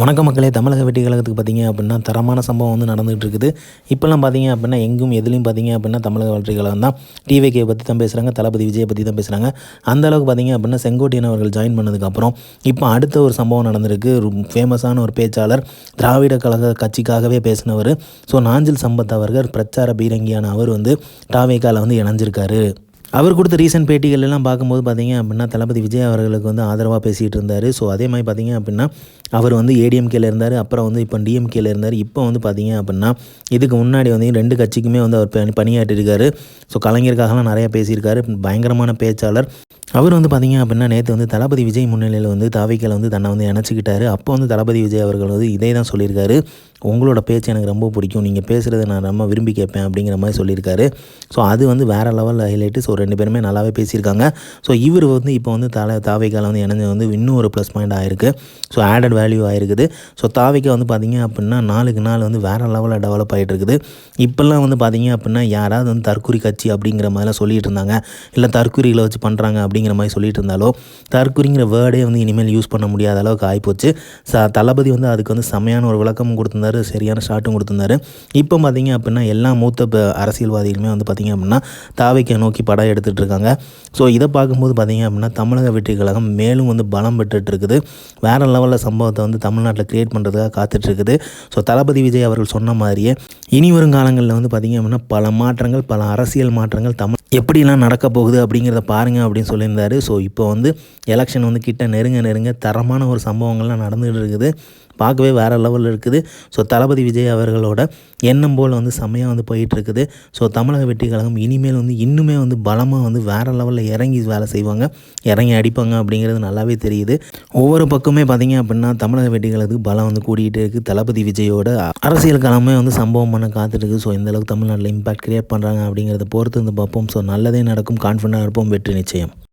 வணக்க மக்களே தமிழக வெட்டிக்கழகத்துக்கு கழகத்துக்கு பார்த்தீங்க அப்படின்னா தரமான சம்பவம் வந்து நடந்துகிட்டு இருக்குது இப்போல்லாம் பார்த்தீங்க அப்படின்னா எங்கும் எதுலையும் பார்த்தீங்க அப்படின்னா தமிழக வெற்றி கழகம் தான். டிவிகே பற்றி தான் பேசுகிறாங்க தளபதி விஜயை பற்றி தான் பேசுகிறாங்க அந்த அளவுக்கு பார்த்திங்க அப்படின்னா செங்கோட்டையன் அவர்கள் ஜாயின் பண்ணதுக்கப்புறம் இப்போ அடுத்த ஒரு சம்பவம் நடந்திருக்கு. ஃபேமஸான ஒரு பேச்சாளர் திராவிட கழக கட்சிக்காகவே பேசினவர். ஸோ நாஞ்சில் சம்பத் அவர்கள் பிரச்சார பீரங்கியான அவர் வந்து டாவேக்காவில் வந்து இணைஞ்சிருக்காரு. அவர் கொடுத்த ரீசன்ட் பேட்டிகள் எல்லாம் பார்க்கும்போது பார்த்தீங்க அப்படின்னா தளபதி விஜய் அவர்களுக்கு வந்து ஆதரவாக பேசிகிட்டு இருந்தார். ஸோ அதே மாதிரி பார்த்தீங்க அப்படின்னா அவர் வந்து ஏடிஎம்கேல இருந்தார். அப்புறம் வந்து இப்போ டிஎம்கேல இருந்தார். இப்போ வந்து பார்த்தீங்க அப்படின்னா இதுக்கு முன்னாடி வந்து ரெண்டு கட்சிக்குமே வந்து அவர் பணி பணியாற்றிருக்காரு. ஸோ கலைஞருக்காகலாம் நிறையா பேசியிருக்காரு. பயங்கரமான பேச்சாளர். அவர் வந்து பார்த்தீங்க அப்படின்னா நேற்று வந்து தளபதி விஜய் முன்னிலையில் வந்து தாவிக்கலை வந்து தன்னை வந்து இணைச்சிக்கிட்டாரு. அப்போ வந்து தளபதி விஜய் அவர்கள் வந்து இதே தான் சொல்லியிருக்காரு. உங்களோட பேச்சு எனக்கு ரொம்ப பிடிக்கும். நீங்கள் பேசுகிறத நான் ரொம்ப விரும்பி கேட்பேன் அப்படிங்கிற மாதிரி சொல்லியிருக்காரு. ஸோ அது வந்து வேறு லெவலில் ஹைலைட்டு ஸோ ரெண்டு பேருமே நல்லாவே பேசியிருக்காங்க. ஸோ இவர் வந்து இப்போ வந்து தலை தாவைக்கால வந்து இணைஞ்சு வந்து இன்னும் ஒரு ப்ளஸ் பாயிண்ட் ஆயிருக்கு. ஸோ ஆடட் வேல்யூ ஆயிருக்குது. ஸோ தாவைக்கா வந்து பார்த்திங்க அப்படின்னா நாளுக்கு நாள் வந்து வேறு லெவலில் டெவலப் ஆகிட்டு இருக்குது இப்போல்லாம் வந்து பார்த்திங்க அப்படின்னா யாராவது வந்து தற்குறி கட்சி அப்படிங்கிற மாதிரிலாம் சொல்லிட்டு இருந்தாங்க. இல்லை தற்கொலைகளை வச்சு பண்ணுறாங்க அப்படிங்கிற மாதிரி சொல்லிட்டு இருந்தாலோ தற்குறிங்கிற வேர்டே வந்து இனிமேல் யூஸ் பண்ண முடியாத அளவுக்கு ஆகிப்போச்சு ச தளபதி வந்து அதுக்கு வந்து செமையான ஒரு விளக்கமும் கொடுத்துருந்தாரு சரியான ஷாட்டும் கொடுத்துருந்தாரு. இப்போ பார்த்தீங்க அப்படின்னா எல்லா மூத்த அரசியல்வாதிகளுமே வந்து பார்த்திங்க அப்படின்னா தாவைக்கை நோக்கி படம் எடுத்துகிட்டு இருக்காங்க ஸோ இதை பார்க்கும்போது பார்த்திங்க அப்படின்னா தமிழக வெற்றி கழகம் மேலும் வந்து பலம் பெற்றுட்டு இருக்குது வேறு லெவலில் சம்பவத்தை வந்து தமிழ்நாட்டில் க்ரியேட் பண்ணுறதுக்காக காத்துட்ருக்குது ஸோ தளபதி விஜய் அவர்கள் சொன்ன மாதிரியே இனி வரும் காலங்களில் வந்து பார்த்திங்க அப்படின்னா பல மாற்றங்கள் பல அரசியல் மாற்றங்கள் தமிழ் எப்படிலாம் நடக்க போகுது அப்படிங்கிறத பாருங்கள் அப்படின்னு சொல்லியிருந்தாரு. ஸோ இப்போ வந்து எலெக்ஷன் வந்து கிட்ட நெருங்க நெருங்க தரமான ஒரு சம்பவங்கள்லாம் நடந்துகிட்டு இருக்குது. பார்க்கவே வேறு லெவலில் இருக்குது. ஸோ தளபதி விஜய் அவர்களோட எண்ணம் போல் வந்து செம்மையாக வந்து போயிட்டுருக்குது ஸோ தமிழக வெற்றி கழகம் இனிமேல் வந்து இன்னுமே வந்து பலமாக வந்து வேறு லெவலில் இறங்கி வேலை செய்வாங்க. இறங்கி அடிப்பாங்க அப்படிங்கிறது நல்லாவே தெரியுது. ஒவ்வொரு பக்கமே பார்த்தீங்க அப்படின்னா தமிழக வெற்றி கழகத்துக்கு பலம் வந்து கூடிக்கிட்டே இருக்குது தளபதி விஜயோட அரசியல் களமே வந்து சம்பவம் பண்ண காத்துட்டு இருக்கு ஸோ இந்த அளவுக்கு தமிழ்நாட்டில் இம்பாக்ட் கிரியேட் பண்ணுறாங்க அப்படிங்கிறத பொறுத்து வந்து பார்ப்போம். ஸோ நல்லதே நடக்கும். கான்ஃபிடண்டாக இருப்போம். வெற்றி நிச்சயம்.